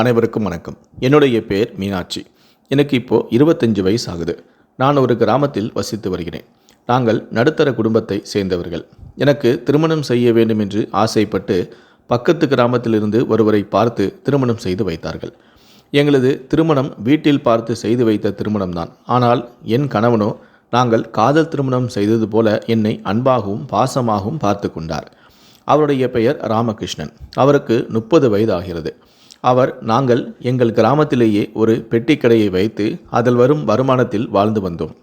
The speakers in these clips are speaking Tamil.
அனைவருக்கும் வணக்கம். என்னுடைய பேர் மீனாட்சி. எனக்கு இப்போது இருபத்தஞ்சு வயசு ஆகுது நான் ஒரு கிராமத்தில் வசித்து வருகிறேன். நாங்கள் நடுத்தர குடும்பத்தை சேர்ந்தவர்கள். எனக்கு திருமணம் செய்ய வேண்டும் என்று ஆசைப்பட்டு பக்கத்து கிராமத்திலிருந்து ஒருவரை பார்த்து திருமணம் செய்து வைத்தார்கள். எங்களது திருமணம் வீட்டில் பார்த்து செய்து வைத்த திருமணம்தான். ஆனால் என் கணவனோ நாங்கள் காதல் திருமணம் செய்தது போல என்னை அன்பாகவும் பாசமாகவும் பார்த்து கொண்டார். அவருடைய பெயர் ராமகிருஷ்ணன். அவருக்கு முப்பது வயது ஆகிறது அவர் நாங்கள் எங்கள் கிராமத்திலேயே ஒரு பெட்டிக்கடையை வைத்து அதில் வரும் வருமானத்தில் வாழ்ந்து வந்தோம்.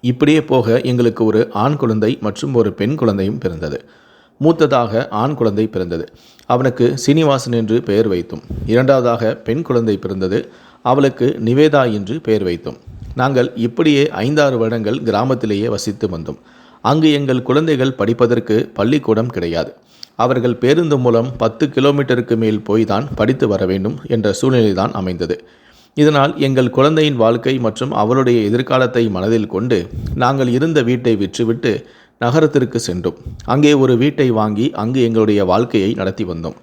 இப்படியே போக எங்களுக்கு ஒரு ஆண் குழந்தை மற்றும் ஒரு பெண் குழந்தையும் பிறந்தது. மூத்ததாக ஆண் குழந்தை பிறந்தது. அவனுக்கு சீனிவாசன் என்று பெயர் வைத்தோம். இரண்டாவதாக பெண் குழந்தை பிறந்தது. அவளுக்கு நிவேதா என்று பெயர் வைத்தோம். நாங்கள் இப்படியே ஐந்தாறு வருடங்கள் கிராமத்திலேயே வசித்து வந்தோம். அங்கு எங்கள் குழந்தைகள் படிப்பதற்கு பள்ளிக்கூடம் கிடையாது. அவர்கள் பேருந்து மூலம் பத்து கிலோமீட்டருக்கு மேல் போய் தான் படித்து வர வேண்டும் என்ற சூழ்நிலை தான் அமைந்தது. இதனால் எங்கள் குழந்தையின் வாழ்க்கை மற்றும் அவளுடைய எதிர்காலத்தை மனதில் கொண்டு நாங்கள் இருந்த வீட்டை விற்றுவிட்டு நகரத்திற்கு சென்றோம். அங்கே ஒரு வீட்டை வாங்கி அங்கு எங்களுடைய வாழ்க்கையை நடத்தி வந்தோம்.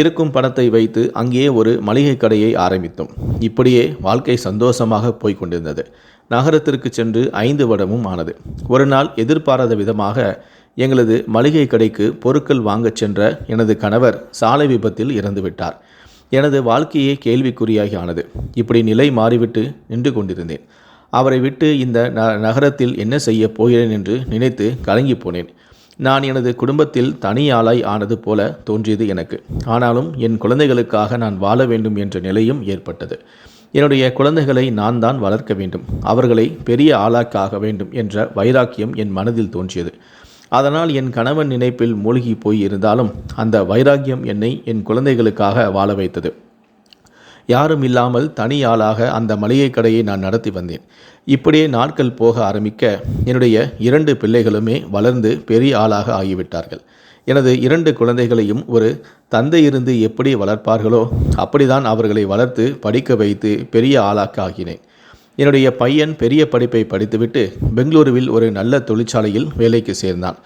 இருக்கும் பணத்தை வைத்து அங்கேயே ஒரு மளிகை கடையை ஆரம்பித்தோம். இப்படியே வாழ்க்கை சந்தோஷமாக போய்க்கொண்டிருந்தது நகரத்திற்கு சென்று ஐந்து வருடமும் ஆனது. ஒரு நாள் எதிர்பாராத விதமாக எங்களது மளிகை கடைக்கு பொருட்கள் வாங்கச் சென்ற எனது கணவர் சாலை விபத்தில் இறந்துவிட்டார். எனது வாழ்க்கையே கேள்விக்குறியாகி ஆனது இப்படி நிலை மாறிவிட்டு நின்று கொண்டிருந்தேன். அவரை விட்டு இந்த ந நகரத்தில் என்ன செய்ய போகிறேன் என்று நினைத்து கலங்கி போனேன். நான் எனது குடும்பத்தில் தனி ஆளாய் ஆனது போல தோன்றியது எனக்கு. ஆனாலும் என் குழந்தைகளுக்காக நான் வாழ வேண்டும் என்ற நிலையும் ஏற்பட்டது. என்னுடைய குழந்தைகளை நான் தான் வளர்க்க வேண்டும். அவர்களை பெரிய ஆளாக்காக வேண்டும் என்ற வைராக்கியம் என் மனதில் தோன்றியது. அதனால் என் கணவன் நினைப்பில் மூழ்கி போய் இருந்தாலும் அந்த வைராக்கியம் என்னை என் குழந்தைகளுக்காக வாழ வைத்தது. யாரும் இல்லாமல் தனி ஆளாக அந்த மளிகை கடையை நான் நடத்தி வந்தேன். இப்படியே நாட்கள் போக ஆரம்பிக்க என்னுடைய இரண்டு பிள்ளைகளுமே வளர்ந்து பெரிய ஆளாக ஆகிவிட்டார்கள். எனது இரண்டு குழந்தைகளையும் ஒரு தந்தை இருந்து எப்படி வளர்ப்பார்களோ அப்படிதான் அவர்களை வளர்த்து படிக்க வைத்து பெரிய ஆளாக்க ஆகினேன் என்னுடைய பையன் பெரிய படிப்பை படித்துவிட்டு பெங்களூருவில் ஒரு நல்ல தொழிற்சாலையில் வேலைக்கு சேர்ந்தான்.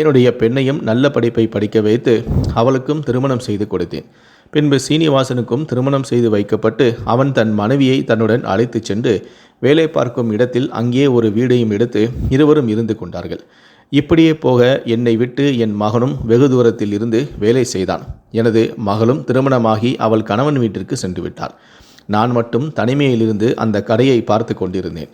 என்னுடைய பெண்ணையும் நல்ல படிப்பை படிக்க வைத்து அவளுக்கும் திருமணம் செய்து கொடுத்தேன். பின்பு சீனிவாசனுக்கும் திருமணம் செய்து வைக்கப்பட்டு அவன் தன் மனைவியை தன்னுடன் அழைத்துச் சென்று வேலை பார்க்கும் இடத்தில் அங்கே ஒரு வீடையும் எடுத்து இருவரும் இருந்து கொண்டார்கள். இப்படியே போக என்னை விட்டு என் மகனும் வெகு தூரத்தில் இருந்து வேலை செய்தான். எனது மகளும் திருமணமாகி அவள் கணவன் வீட்டிற்கு சென்று விட்டாள். நான் மட்டும் தனிமையிலிருந்து அந்த கடையை பார்த்து கொண்டிருந்தேன்.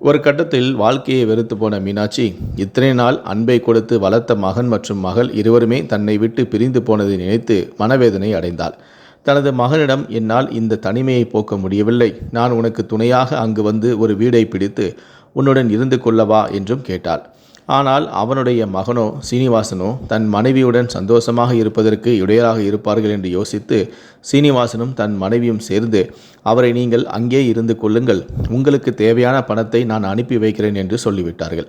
ஒரு கட்டத்தில் வாழ்க்கையை வெறுத்து போன மீனாட்சி இத்தனை நாள் அன்பை கொடுத்து வளர்த்த மகன் மற்றும் மகள் இருவருமே தன்னை விட்டு பிரிந்து போனதை நினைத்து மனவேதனை அடைந்தாள். தனது மகனிடம் என்னால் இந்த தனிமையை போக்க முடியவில்லை. நான் உனக்கு துணையாக அங்கு வந்து ஒரு வீடை பிடித்து உன்னுடன் இருந்து கொள்ளவா என்றும் கேட்டாள். ஆனால் அவனுடைய மகனோ சீனிவாசனோ தன் மனைவியுடன் சந்தோஷமாக இருப்பதற்கு இடையராக இருப்பார்கள் என்று யோசித்து சீனிவாசனும் தன் மனைவியும் சேர்ந்து அவரை நீங்கள் அங்கே இருந்து கொள்ளுங்கள். உங்களுக்கு தேவையான பணத்தை நான் அனுப்பி வைக்கிறேன் என்று சொல்லிவிட்டார்கள்.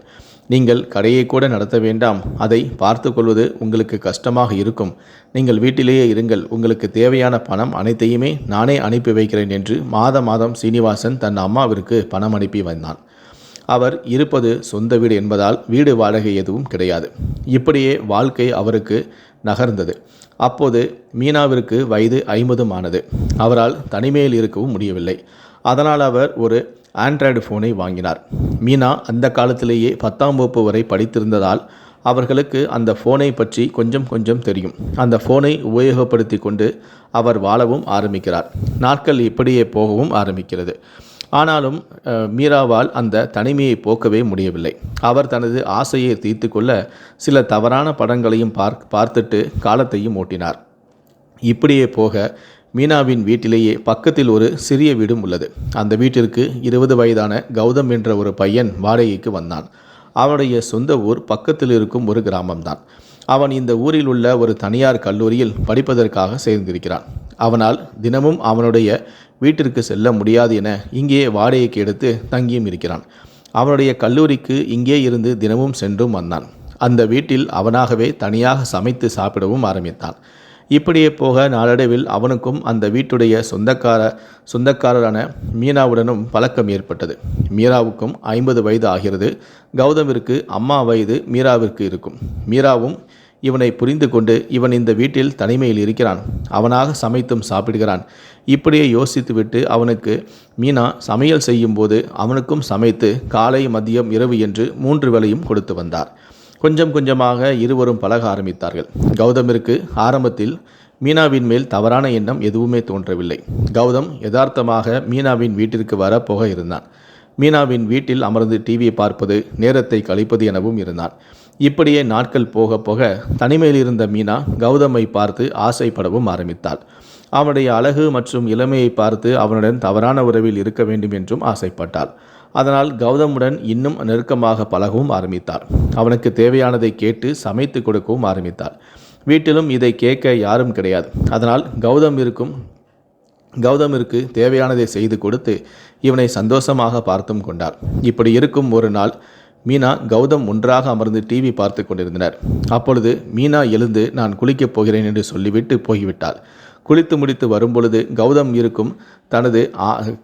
நீங்கள் கடையை கூட நடத்த வேண்டாம். அதை பார்த்து கொள்வது உங்களுக்கு கஷ்டமாக இருக்கும். நீங்கள் வீட்டிலேயே இருங்கள். உங்களுக்கு தேவையான பணம் அனைத்தையுமே நானே அனுப்பி வைக்கிறேன் என்று மாத மாதம் சீனிவாசன் தன் அம்மாவிற்கு பணம் அனுப்பி வந்தான். அவர் இருப்பது சொந்த வீடு என்பதால் வீடு வாடகை எதுவும் கிடையாது. இப்படியே வாழ்க்கை அவருக்கு நகர்ந்தது. அப்போது மீனாவிற்கு வயது ஐம்பதும் ஆனது. அவரால் தனிமையில் இருக்கவும் முடியவில்லை. அதனால் அவர் ஒரு ஆண்ட்ராய்டு ஃபோனை வாங்கினார். மீனா அந்த காலத்திலேயே பத்தாம் வகுப்பு வரை படித்திருந்ததால் அவர்களுக்கு அந்த ஃபோனை பற்றி கொஞ்சம் கொஞ்சம் தெரியும். அந்த ஃபோனை உபயோகப்படுத்தி கொண்டு அவர் வாழவும் ஆரம்பிக்கிறார். நாட்கள் இப்படியே போகவும் ஆரம்பிக்கிறது. ஆனாலும் மீராவால் அந்த தனிமையை போக்கவே முடியவில்லை. அவர் தனது ஆசையை தீர்த்து கொள்ள சில தவறான படங்களையும் பார்க் பார்த்துட்டு காலத்தையும் ஓட்டினார். இப்படியே போக மீனாவின் வீட்டிலேயே பக்கத்தில் ஒரு சிறிய வீடும் உள்ளது. அந்த வீட்டிற்கு இருபது வயதான கௌதம் என்ற ஒரு பையன் வாடகைக்கு வந்தான். அவனுடைய சொந்த ஊர் பக்கத்தில் இருக்கும் ஒரு கிராமம்தான். அவன் இந்த ஊரில் உள்ள ஒரு தனியார் கல்லூரியில் படிப்பதற்காக சேர்ந்திருக்கிறான். அவனால் தினமும் அவனுடைய வீட்டிற்கு செல்ல முடியாது என இங்கே வாடகைக்கு எடுத்து தங்கியும் இருக்கிறான். அவனுடைய கல்லூரிக்கு இங்கே இருந்து தினமும் சென்றும் வந்தான். அந்த வீட்டில் அவனாகவே தனியாக சமைத்து சாப்பிடவும் ஆரம்பித்தான். இப்படியே போக நாளடைவில் அவனுக்கும் அந்த வீட்டுடைய சொந்தக்கார சொந்தக்காரரான மீனாவுடனும் பழக்கம் ஏற்பட்டது. மீராவுக்கும் ஐம்பது வயது ஆகிறது. கௌதமிற்கு அம்மா வயது மீராவிற்கு இருக்கும். மீராவும் இவனை புரிந்து கொண்டு இவன் இந்த வீட்டில் தனிமையில் இருக்கிறான். அவனாக சமைத்தும் சாப்பிடுகிறான். இப்படியே யோசித்துவிட்டு அவனுக்கு மீனா சமையல் செய்யும்போது அவனுக்கும் சமைத்து காலை மதியம் இரவு என்று மூன்று வேளையும் கொடுத்து வந்தார். கொஞ்சம் கொஞ்சமாக இருவரும் பழக ஆரம்பித்தார்கள். கௌதமிற்கு ஆரம்பத்தில் மீனாவின் மேல் தவறான எண்ணம் எதுவுமே தோன்றவில்லை. கௌதம் யதார்த்தமாக மீனாவின் வீட்டிற்கு வர போக இருந்தான். மீனாவின் வீட்டில் அமர்ந்து டிவியை பார்ப்பது நேரத்தை கழிப்பது எனவும் இருந்தான். இப்படியே நாட்கள் போக போக தனிமையில் இருந்த மீனா கௌதமை பார்த்து ஆசைப்படவும் ஆரம்பித்தாள். அவனுடைய அழகு மற்றும் இளமையை பார்த்து அவனுடன் தவறான உறவில் இருக்க வேண்டும் என்றும் ஆசைப்பட்டாள். அதனால் கௌதமுடன் இன்னும் நெருக்கமாக பழகவும் ஆரம்பித்தார் அவனுக்கு தேவையானதை கேட்டு சமைத்து கொடுக்கவும் ஆரம்பித்தார் வீட்டிலும் இதை கேட்க யாரும் கிடையாது. அதனால் கௌதம் இருக்கும் கௌதமிற்கு தேவையானதை செய்து கொடுத்து இவனை சந்தோஷமாக பார்த்தும் கொண்டார் இப்படி இருக்கும் ஒரு நாள் மீனா கௌதம் ஒன்றாக அமர்ந்து டிவி பார்த்து கொண்டிருந்தனர். அப்பொழுது மீனா எழுந்து நான் குளிக்கப் போகிறேன் என்று சொல்லிவிட்டு போய்விட்டாள். குளித்து முடித்து வரும்பொழுது கௌதம் இருக்கும் தனது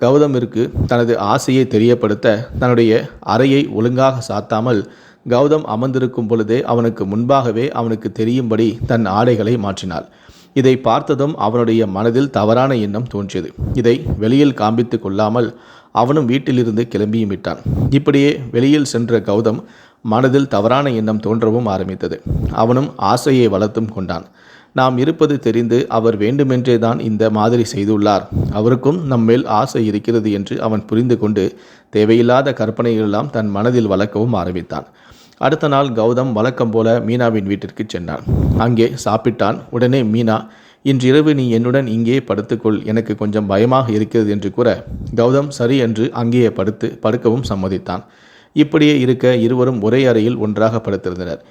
கௌதம் இருக்கு தனது ஆசையை தெரியப்படுத்த தன்னுடைய அறையை ஒழுங்காக சாத்தாமல் கௌதம் அமர்ந்திருக்கும் பொழுதே அவனுக்கு முன்பாகவே அவனுக்கு தெரியும்படி தன் ஆடைகளை மாற்றினாள். இதை பார்த்ததும் அவனுடைய மனதில் தவறான எண்ணம் தோன்றியது. இதை வெளியில் காண்பித்து கொள்ளாமல் அவனும் வீட்டிலிருந்து கிளம்பியும் விட்டான். இப்படியே வெளியில் சென்ற கௌதம் மனதில் தவறான எண்ணம் தோன்றவும் ஆரம்பித்தது. அவனும் ஆசையை வளர்த்தும் கொண்டான். நாம் இருப்பது தெரிந்து அவர் வேண்டுமென்றே தான் இந்த மாதிரி செய்துள்ளார். அவருக்கும் நம்மேல் ஆசை இருக்கிறது என்று அவன் புரிந்து கொண்டு தேவையில்லாத கற்பனைகளெல்லாம் தன் மனதில் வளர்க்கவும் ஆரம்பித்தான். அடுத்த நாள் கௌதம் வழக்கம் போல மீனாவின் வீட்டிற்கு சென்றான். அங்கே சாப்பிட்டான். உடனே மீனா இன்றிரவு நீ என்னுடன் இங்கே படுத்துக்கொள். எனக்கு கொஞ்சம் பயமாக இருக்கிறது என்று கூற கௌதம் சரி என்று அங்கேயே படுத்து படுக்கவும் சம்மதித்தான். இப்படியே இருக்க இருவரும் ஒரே அறையில் ஒன்றாக படுத்திருந்தனர்.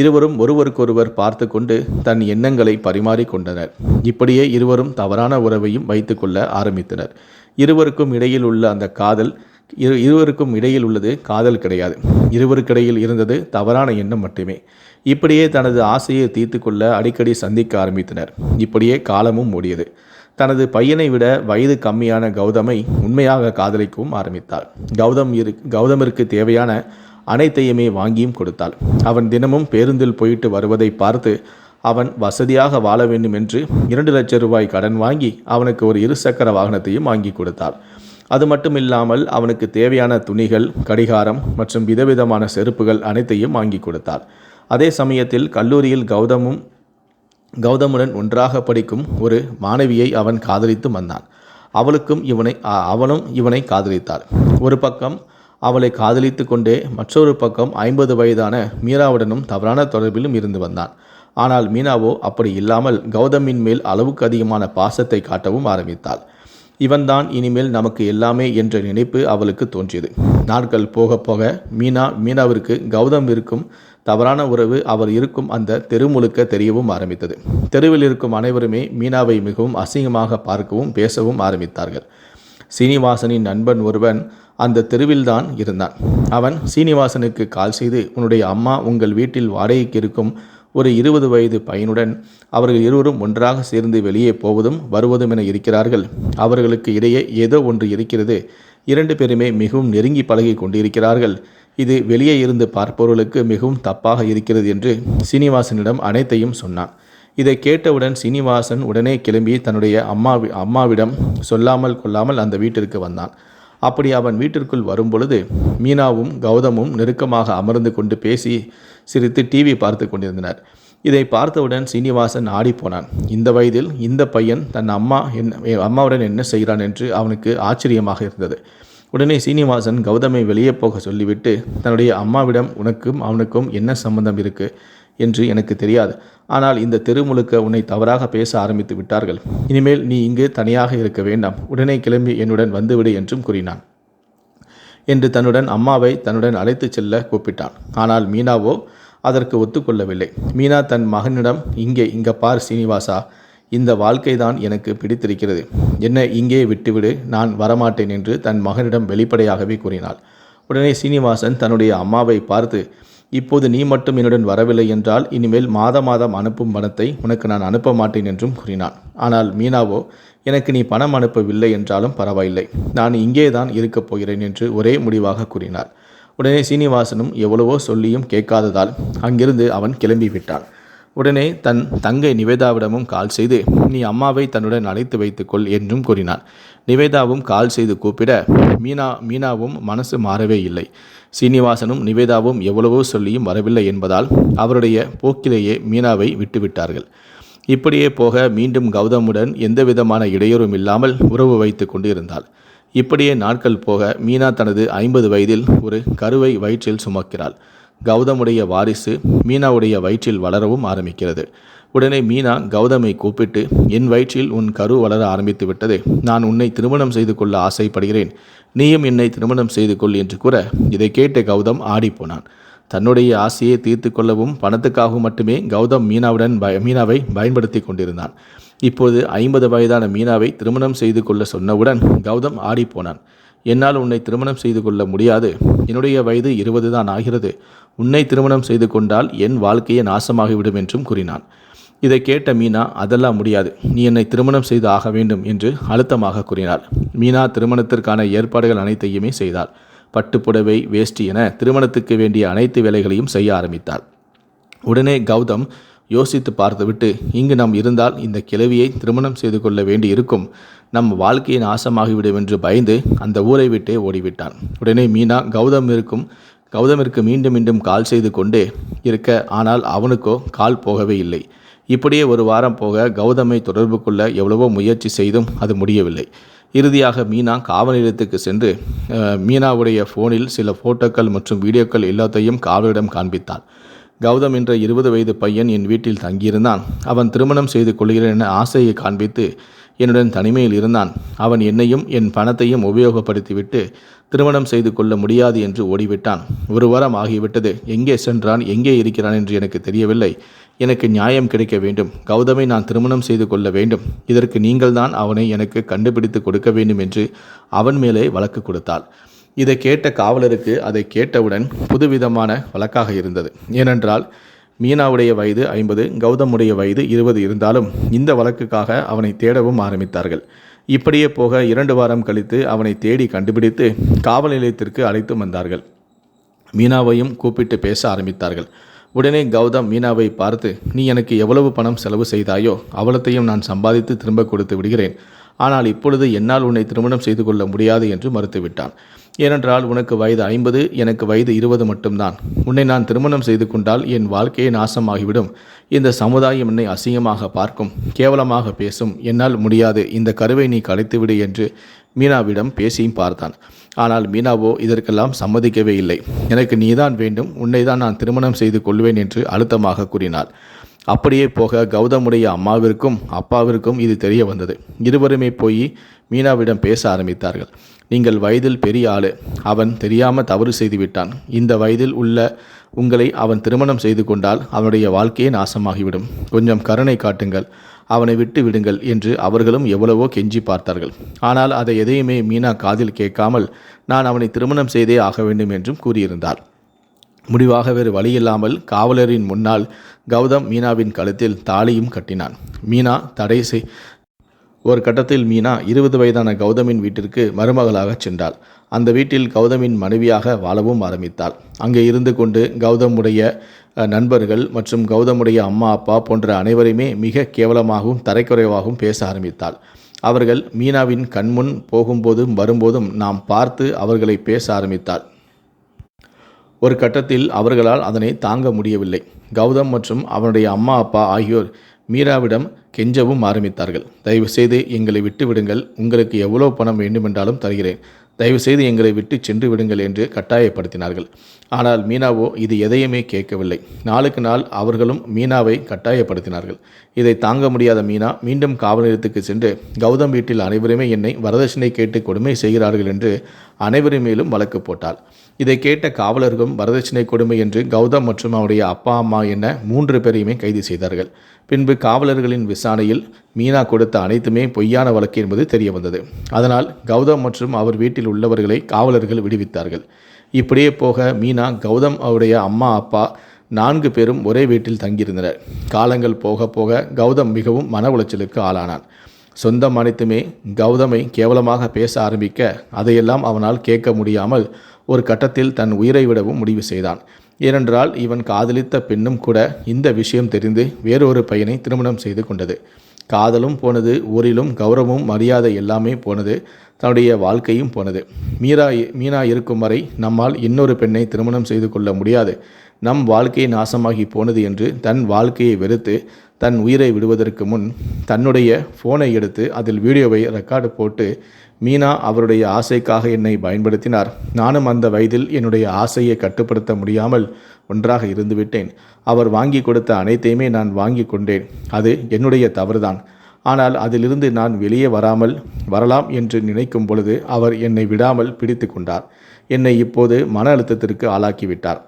இருவரும் ஒருவருக்கொருவர் பார்த்து கொண்டு தன் எண்ணங்களை பரிமாறிக்கொண்டனர். இப்படியே இருவரும் தவறான உறவையும் வைத்துக்கொள்ள ஆரம்பித்தனர். இருவருக்கும் இடையில் உள்ள அந்த காதல் இரு இருவருக்கும் இடையில் உள்ளது காதல் கிடையாது. இருவருக்கிடையில் இருந்தது தவறான எண்ணம் மட்டுமே. இப்படியே தனது ஆசையை தீர்த்து கொள்ள அடிக்கடி சந்திக்க ஆரம்பித்தனர். இப்படியே காலமும் ஓடியது. தனது பையனை விட வயது கம்மியான கௌதமை உண்மையாக காதலிக்கவும் ஆரம்பித்தார் கௌதம் இரு கௌதமிற்கு தேவையான அனைத்தையுமே வாங்கியும் கொடுத்தாள். அவன் தினமும் பேருந்தில் போயிட்டு வருவதை பார்த்து அவன் வசதியாக வாழ வேண்டும் என்று இரண்டு லட்சம் ரூபாய் கடன் வாங்கி அவனுக்கு ஒரு இருசக்கர வாகனத்தையும் வாங்கி கொடுத்தாள். அது மட்டும் இல்லாமல் அவனுக்கு தேவையான துணிகள் கடிகாரம் மற்றும் விதவிதமான செருப்புகள் அனைத்தையும் வாங்கி கொடுத்தாள். அதே சமயத்தில் கல்லூரியில் கௌதமும் கௌதமுடன் ஒன்றாக படிக்கும் ஒரு மாணவியை அவன் காதலித்து வந்தான். அவளுக்கும் இவனை அவனும் இவனை காதலித்தாள். ஒரு பக்கம் அவளை காதலித்து கொண்டே மற்றொரு பக்கம் ஐம்பது வயதான மீராவுடனும் தவறான தொடர்பிலும் இருந்து வந்தான். ஆனால் மீனாவோ அப்படி இல்லாமல் கௌதமின் மேல் அளவுக்கு அதிகமான பாசத்தை காட்டவும் ஆரம்பித்தாள். இவன்தான் இனிமேல் நமக்கு எல்லாமே என்ற நினைப்பு அவளுக்கு தோன்றியது. நாட்கள் போக போக மீனா மீனாவிற்கு கௌதம் இருக்கும் தவறான உறவு அவர் இருக்கும் அந்த தெரு முழுக்க தெரியவும் ஆரம்பித்தது. தெருவில் இருக்கும் அனைவருமே மீனாவை மிகவும் அசிங்கமாக பார்க்கவும் பேசவும் ஆரம்பித்தார்கள். சீனிவாசனின் நண்பன் ஒருவன் அந்த தெருவில்தான் இருந்தான். அவன் சீனிவாசனுக்கு கால் செய்து உன்னுடைய அம்மா உங்கள் வீட்டில் வாடகைக்கு இருக்கும் ஒரு இருபது வயது பையனுடன் அவர்கள் இருவரும் ஒன்றாக சேர்ந்து வெளியே போவதும் வருவதும் என இருக்கிறார்கள். அவர்களுக்கு இடையே ஏதோ ஒன்று இருக்கிறது. இரண்டு பேருமே மிகவும் நெருங்கி பழகி கொண்டிருக்கிறார்கள். இது வெளியே இருந்து பார்ப்பவர்களுக்கு மிகவும் தப்பாக இருக்கிறது என்று சீனிவாசனிடம் அனைத்தையும் சொன்னான். இதை கேட்டவுடன் சீனிவாசன் உடனே கிளம்பி தன்னுடைய அம்மாவி அம்மாவிடம் சொல்லாமல் கொள்ளாமல் அந்த வீட்டிற்கு வந்தான். அப்படி அவன் வீட்டிற்குள் வரும்பொழுது மீனாவும் கௌதமும் நெருக்கமாக அமர்ந்து கொண்டு பேசி சிரித்து டிவி பார்த்து கொண்டிருந்தனர். இதை பார்த்தவுடன் சீனிவாசன் ஆடிப்போனான் இந்த வயதில் இந்த பையன் தன் அம்மா என்ன அம்மாவுடன் என்ன செய்கிறான் என்று அவனுக்கு ஆச்சரியமாக இருந்தது. உடனே சீனிவாசன் கௌதமை வெளியே போக சொல்லிவிட்டு தன்னுடைய அம்மாவிடம் உனக்கும் அவனுக்கும் என்ன சம்பந்தம் இருக்குது என்று எனக்கு தெரியாது. ஆனால் இந்த தெரு முழுக்க உன்னை தவறாக பேச ஆரம்பித்து விட்டார்கள். இனிமேல் நீ இங்கு தனியாக இருக்க வேண்டாம். உடனே கிளம்பி என்னுடன் வந்துவிடு என்றும் கூறினான். என்று தன்னுடன் அம்மாவை தன்னுடன் அழைத்துச் செல்ல கூப்பிட்டான். ஆனால் மீனாவோ அதற்கு ஒத்துக்கொள்ளவில்லை. மீனா தன் மகனிடம் இங்கே இங்க பார் சீனிவாசா. இந்த வாழ்க்கை தான் எனக்கு பிடித்திருக்கிறது. என்னை இங்கே விட்டுவிடு. நான் வரமாட்டேன் என்று தன் மகனிடம் வெளிப்படையாகவே கூறினாள். உடனே சீனிவாசன் தன்னுடைய அம்மாவை பார்த்து இப்போது நீ மட்டும் என்னுடன் வரவில்லை என்றால் இனிமேல் மாத மாதம் அனுப்பும் பணத்தை உனக்கு நான் அனுப்ப மாட்டேன் என்றும் கூறினான். ஆனால் மீனாவோ எனக்கு நீ பணம் அனுப்பவில்லை என்றாலும் பரவாயில்லை. நான் இங்கே தான் இருக்கப் போகிறேன் என்று ஒரே முடிவாக கூறினார் உடனே சீனிவாசனும் எவ்வளவோ சொல்லியும் கேட்காததால் அங்கிருந்து அவன் கிளம்பி விட்டான். உடனே தன் தங்கை நிவேதாவிடமும் கால் செய்து நீ அம்மாவை தன்னுடன் அழைத்து வைத்துக்கொள் என்றும் கூறினார் நிவேதாவும் கால் செய்து கூப்பிட மீனா மீனாவும் மனசு மாறவே இல்லை. சீனிவாசனும் நிவேதாவும் எவ்வளவோ சொல்லியும் வரவில்லை என்பதால் அவருடைய போக்கிலேயே மீனாவை விட்டுவிட்டார்கள். இப்படியே போக மீண்டும் கௌதமுடன் எந்தவிதமான இடையூறும் இல்லாமல் உறவு வைத்து கொண்டு இருந்தாள் இப்படியே நாட்கள் போக மீனா தனது ஐம்பது வயதில் ஒரு கருவை வயிற்றில் சுமக்கிறாள். கௌதமுடைய வாரிசு மீனாவுடைய வயிற்றில் வளரவும் ஆரம்பிக்கிறது. உடனே மீனா கௌதமை கூப்பிட்டு என் வயிற்றில் உன் கரு வளர ஆரம்பித்து விட்டது நான் உன்னை திருமணம் செய்து கொள்ள ஆசைப்படுகிறேன். நீயும் என்னை திருமணம் செய்து கொள் என்று கூற இதை கேட்ட கௌதம் ஆடிப்போனான். தன்னுடைய ஆசையை தீர்த்து கொள்ளவும் பணத்துக்காகவும் மட்டுமே கௌதம் மீனாவுடன் பய மீனாவை பயன்படுத்தி கொண்டிருந்தான். இப்போது ஐம்பது வயதான மீனாவை திருமணம் செய்து கொள்ள சொன்னவுடன் கௌதம் ஆடிப்போனான். என்னால் உன்னை திருமணம் செய்து கொள்ள முடியாது. என்னுடைய வயது இருபது தான் ஆகிறது. உன்னை திருமணம் செய்து கொண்டால் என் வாழ்க்கையை நாசமாகிவிடும் என்றும் கூறினான். இதை கேட்ட மீனா அதெல்லாம் முடியாது. நீ என்னை திருமணம் செய்து ஆக வேண்டும் என்று அழுத்தமாக கூறினார் மீனா திருமணத்திற்கான ஏற்பாடுகள் அனைத்தையுமே செய்தாள். பட்டுப்புடவை வேஷ்டி என திருமணத்துக்கு வேண்டிய அனைத்து வேலைகளையும் செய்ய ஆரம்பித்தார் உடனே கௌதம் யோசித்து பார்த்துவிட்டு இங்கு நாம் இருந்தால் இந்த கிழவியை திருமணம் செய்து கொள்ள வேண்டி இருக்கும் நம் வாழ்க்கையை நாசமாகிவிடும் என்று பயந்து அந்த ஊரை விட்டே ஓடிவிட்டான். உடனே மீனா கௌதம் இருக்கும் கௌதமிற்கு மீண்டும் மீண்டும் கால் செய்து கொண்டே இருக்க. ஆனால் அவனுக்கோ கால் போகவே இல்லை. இப்படியே ஒரு வாரம் போக கௌதமை தொடர்பு கொள்ள எவ்வளவோ முயற்சி செய்தும் அது முடியவில்லை. இறுதியாக மீனா காவல் நிலையத்துக்கு சென்று மீனாவுடைய ஃபோனில் சில ஃபோட்டோக்கள் மற்றும் வீடியோக்கள் எல்லாத்தையும் காவலிடம் காண்பித்தாள். கௌதம் என்ற இருபது வயது பையன் என் வீட்டில் தங்கியிருந்தான். அவன் திருமணம் செய்து கொள்கிறேன் என ஆசையை காண்பித்து என்னுடன் தனிமையில் இருந்தான். அவன் என்னையும் என் பணத்தையும் உபயோகப்படுத்திவிட்டு திருமணம் செய்து கொள்ள முடியாது என்று ஓடிவிட்டான். ஒரு வாரம் ஆகிவிட்டது. எங்கே சென்றான்? எங்கே இருக்கிறான் என்று எனக்கு தெரியவில்லை. எனக்கு நியாயம் கிடைக்க வேண்டும். கௌதமை நான் திருமணம் செய்து கொள்ள வேண்டும். இதற்கு நீங்கள்தான் அவனை எனக்கு கண்டுபிடித்து கொடுக்க வேண்டும் என்று அவன் மேலே வழக்கு கொடுத்தாள். இதை கேட்ட காவலருக்கு அதை கேட்டவுடன் புதுவிதமான வழக்காக இருந்தது. ஏனென்றால் மீனாவுடைய வயது ஐம்பது கௌதமுடைய வயது இருபது இருந்தாலும் இந்த வழக்குக்காக அவனை தேடவும் ஆரம்பித்தார்கள். இப்படியே போக இரண்டு வாரம் கழித்து அவனை தேடி கண்டுபிடித்து காவல் நிலையத்திற்கு அழைத்து வந்தார்கள். மீனாவையும் கூப்பிட்டு பேச ஆரம்பித்தார்கள். உடனே கௌதம் மீனாவை பார்த்து நீ எனக்கு எவ்வளவு பணம் செலவு செய்தாயோ அவ்வளத்தையும் நான் சம்பாதித்து திரும்ப கொடுத்து விடுகிறேன். ஆனால் இப்பொழுது என்னால் உன்னை திருமணம் செய்து கொள்ள முடியாது என்று மறுத்துவிட்டான். ஏனென்றால் உனக்கு வயது ஐம்பது எனக்கு வயது இருபது மட்டும்தான். உன்னை நான் திருமணம் செய்து கொண்டால் என் வாழ்க்கையே நாசமாகிவிடும். இந்த சமுதாயம் என்னை அசிங்கமாக பார்க்கும் கேவலமாக பேசும். என்னால் முடியாது. இந்த கருவை நீ கலைத்துவிடு என்று மீனாவிடம் பேசியும் பார்த்தான். ஆனால் மீனாவோ இதற்கெல்லாம் சம்மதிக்கவே இல்லை. எனக்கு நீதான் வேண்டும். உன்னை தான் நான் திருமணம் செய்து கொள்வேன் என்று அழுத்தமாக கூறினாள். அப்படியே போக கௌதமுடைய அம்மாவிற்கும் அப்பாவிற்கும் இது தெரிய வந்தது. இருவருமே போய் மீனாவிடம் பேச ஆரம்பித்தார்கள். நீங்கள் வயதில் பெரிய ஆளு. அவன் தெரியாமல் தவறு செய்து விட்டான். இந்த வயதில் உள்ள உங்களை அவன் திருமணம் செய்து கொண்டால் அவனுடைய வாழ்க்கையே நாசமாகிவிடும். கொஞ்சம் கருணை காட்டுங்கள். அவனை விட்டு விடுங்கள் என்று அவர்களும் எவ்வளவோ கெஞ்சி பார்த்தார்கள். ஆனால் அதை எதையுமே மீனா காதில் கேட்காமல் நான் அவனை திருமணம் செய்தே ஆக வேண்டும் என்றும் கூறியிருந்தாள். முடிவாக வேறு வழியில்லாமல் காவலரின் முன்னால் கௌதம் மீனாவின் கழுத்தில் தாலியும் கட்டினான். மீனா தடை செய் ஒரு கட்டத்தில் மீனா இருபது வயதான கௌதமின் வீட்டிற்கு மருமகளாகச் சென்றாள். அந்த வீட்டில் கௌதமின் மனைவியாக வாழவும் ஆரம்பித்தாள். அங்கே இருந்து கொண்டு கௌதமுடைய நண்பர்கள் மற்றும் கௌதமுடைய அம்மா அப்பா போன்ற அனைவரையுமே மிக கேவலமாகவும் தரைக்குறைவாகவும் பேச ஆரம்பித்தாள். அவர்கள் மீனாவின் கண்முன் போகும்போதும் வரும்போதும் நாம் பார்த்து அவர்களை பேச ஆரம்பித்தாள். ஒரு கட்டத்தில் அவர்களால் அதனை தாங்க முடியவில்லை. கௌதம் மற்றும் அவனுடைய அம்மா அப்பா ஆகியோர் மீராவிடம் கெஞ்சவும் ஆரம்பித்தார்கள். தயவுசெய்து எங்களை விட்டு விடுங்கள் உங்களுக்கு எவ்வளோ பணம் வேண்டுமென்றாலும் தருகிறேன். தயவுசெய்து எங்களை விட்டு சென்று விடுங்கள் என்று கட்டாயப்படுத்தினார்கள். ஆனால் மீனாவோ இது எதையுமே கேட்கவில்லை. நாளுக்கு நாள் அவர்களும் மீனாவை கட்டாயப்படுத்தினார்கள். இதை தாங்க முடியாத மீனா மீண்டும் காவல் நிலையத்துக்கு சென்று கௌதம் வீட்டில் அனைவருமே என்னை வரதட்சணை கேட்டு கொடுமை செய்கிறார்கள் என்று அனைவரும் மேலும் வழக்கு போட்டாள். இதை கேட்ட காவலர்களும் வரதட்சணை கொடுமை என்று கௌதம் மற்றும் அவருடைய அப்பா அம்மா என மூன்று பேரையுமே கைது செய்தார்கள். பின்பு காவலர்களின் விசாரணையில் மீனா கொடுத்த அனைத்துமே பொய்யான வழக்கு என்பது தெரிய வந்தது அதனால் கௌதம் மற்றும் அவர் வீட்டில் உள்ளவர்களை காவலர்கள் விடுவித்தார்கள். இப்படியே போக மீனா கௌதம் அவருடைய அம்மா அப்பா நான்கு பேரும் ஒரே வீட்டில் தங்கியிருந்தனர். காலங்கள் போக போக கௌதம் மிகவும் மன உளைச்சலுக்கு ஆளானான். சொந்தம் அனைத்துமே கௌதமை கேவலமாக பேச ஆரம்பிக்க அதையெல்லாம் அவனால் கேட்க முடியாமல் ஒரு கட்டத்தில் தன் உயிரை விடவும் முடிவு செய்தான். ஏனென்றால் இவன் காதலித்த பெண்ணும் கூட இந்த விஷயம் தெரிந்து வேறொரு பையனை திருமணம் செய்து கொண்டது. காதலும் போனது ஊரிலும் கௌரவமும் மரியாதை எல்லாமே போனது தன்னுடைய வாழ்க்கையும் போனது. மீரா மீனா இருக்கும் வரை நம்மால் இன்னொரு பெண்ணை திருமணம் செய்து கொள்ள முடியாது. நம் வாழ்க்கை நாசமாகி போனது என்று தன் வாழ்க்கையை வெறுத்து தன் உயிரை விடுவதற்கு முன் தன்னுடைய ஃபோனை எடுத்து அதில் வீடியோவை ரெக்கார்டு போட்டு மீனா அவருடைய ஆசைக்காக என்னை பயன்படுத்தினார். நானும் அந்த வயதில் என்னுடைய ஆசையை கட்டுப்படுத்த முடியாமல் ஒன்றாக இருந்துவிட்டேன். அவர் வாங்கி கொடுத்த அனைத்தையுமே நான் வாங்கி கொண்டேன். அது என்னுடைய தவறுதான். ஆனால் அதிலிருந்து நான் வெளியே வராமல் வரலாம் என்று நினைக்கும் பொழுது அவர் என்னை விடாமல் பிடித்து கொண்டார். என்னை இப்போது மன அழுத்தத்திற்கு ஆளாக்கிவிட்டார்.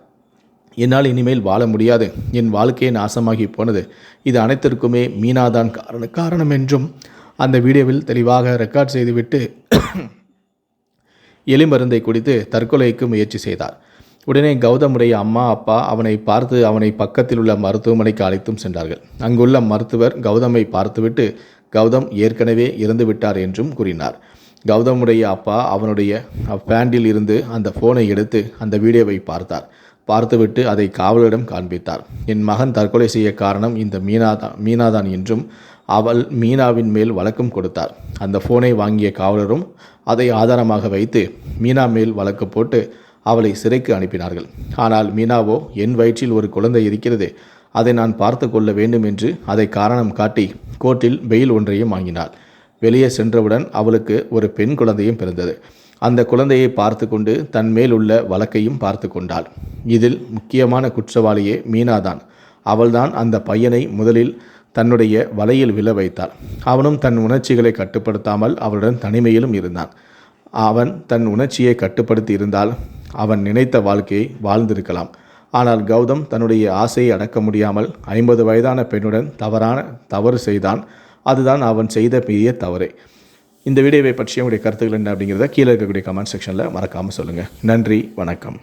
என்னால் இனிமேல் வாழ முடியாது. என் வாழ்க்கையே நாசமாகி போனது. இது அனைத்திற்குமே மீனாதான் காரண காரணம் என்றும் அந்த வீடியோவில் தெளிவாக ரெக்கார்ட் செய்துவிட்டு எலிமருந்தை குடித்து தற்கொலைக்கு முயற்சி செய்தார். உடனே கௌதமுடைய அம்மா அப்பா அவனை பார்த்து அவனை பக்கத்தில் உள்ள மருத்துவமனைக்கு அழைத்தும் சென்றார்கள். அங்குள்ள மருத்துவர் கௌதமை பார்த்துவிட்டு கௌதம் ஏற்கனவே இறந்து விட்டார் என்றும் கூறினார். கௌதமுடைய அப்பா அவனுடைய பேண்டில் இருந்து அந்த ஃபோனை எடுத்து அந்த வீடியோவை பார்த்தார். பார்த்துவிட்டு அதை காவலரிடம் காண்பித்தார். என் மகன் தற்கொலை செய்ய காரணம் இந்த மீனாதான் மீனாதான் என்றும் அவள் மீனாவின் மேல் வழக்கம் கொடுத்தார் அந்த ஃபோனை வாங்கிய காவலரும் அதை ஆதாரமாக வைத்து மீனா மேல் வழக்கு போட்டு அவளை சிறைக்கு அனுப்பினார்கள். ஆனால் மீனாவோ என் வயிற்றில் ஒரு குழந்தை இருக்கிறது. அதை நான் பார்த்து கொள்ள வேண்டும் என்று அதை காரணம் காட்டி கோர்ட்டில் பெயில் ஒன்றையும் வாங்கினாள். வெளியே சென்றவுடன் அவளுக்கு ஒரு பெண் குழந்தையும் பிறந்தது. அந்த குழந்தையை பார்த்து கொண்டு தன் மேல் உள்ள வழக்கையும் பார்த்து கொண்டாள். இதில் முக்கியமான குற்றவாளியே மீனாதான். அவள்தான் அந்த பையனை முதலில் தன்னுடைய வலையில் விழ வைத்தாள். அவனும் தன் உணர்ச்சிகளை கட்டுப்படுத்தாமல் அவளுடன் தனிமையிலும் இருந்தான். அவன் தன் உணர்ச்சியை கட்டுப்படுத்தி இருந்தால் அவன் நினைத்த வாழ்க்கையை வாழ்ந்திருக்கலாம். ஆனால் கௌதம் தன்னுடைய ஆசையை அடக்க முடியாமல் ஐம்பது வயதான பெண்ணுடன் தவறான தவறு செய்தான். அதுதான் அவன் செய்த பெரிய தவறு. இந்த வீடியோவை பற்றிய உங்களுடைய கருத்துக்கள் என்ன அப்படிங்கிறத கீழே இருக்கக்கூடிய கமெண்ட் செக்ஷனில் மறக்காமல் சொல்லுங்கள் நன்றி வணக்கம்.